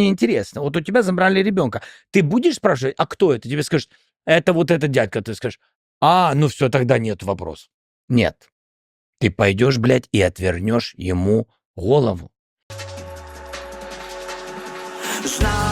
Мне интересно, вот у тебя забрали ребенка. Ты будешь спрашивать, а кто это? Тебе скажут, это вот этот дядька. Ты скажешь, а, ну все, тогда нет вопроса. Нет. Ты пойдешь, блядь, и отвернешь ему голову. Знаєш,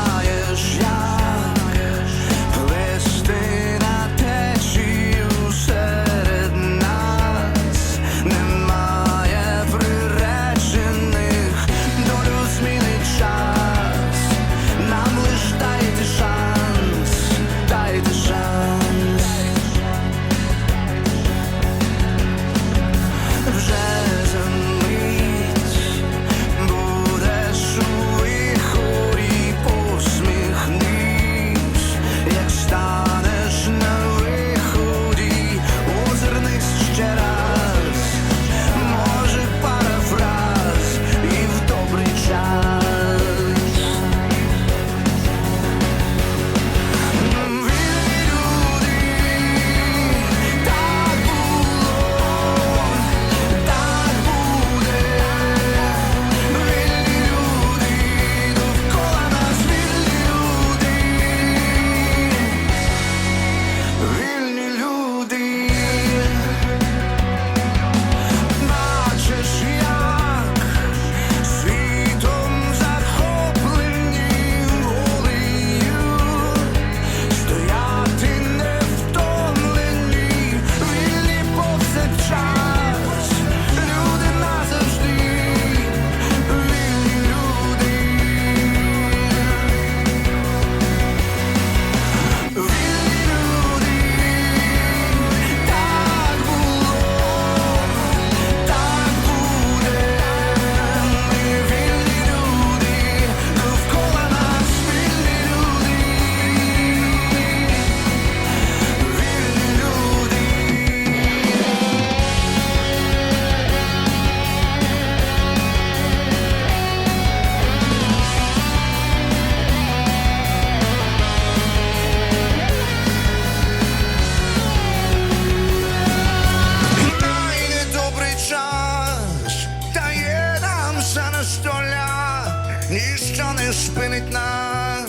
ніщо не спинить нас,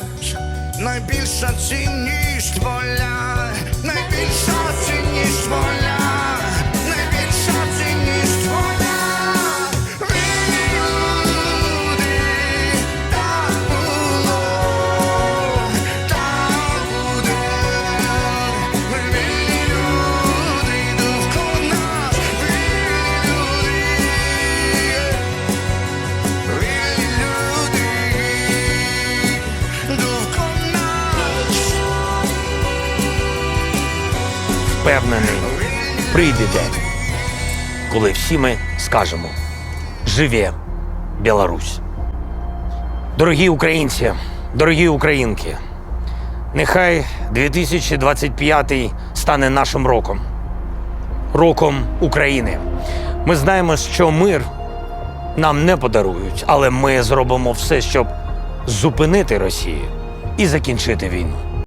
найбільша цінність воля, найбільша цінність воля, Впевнений, прийде день, коли всі ми скажемо Живе Білорусь. Дорогі українці, дорогі українки, нехай 2025 стане нашим роком, роком України. Ми знаємо, що мир нам не подарують, але ми зробимо все, щоб зупинити Росію і закінчити війну.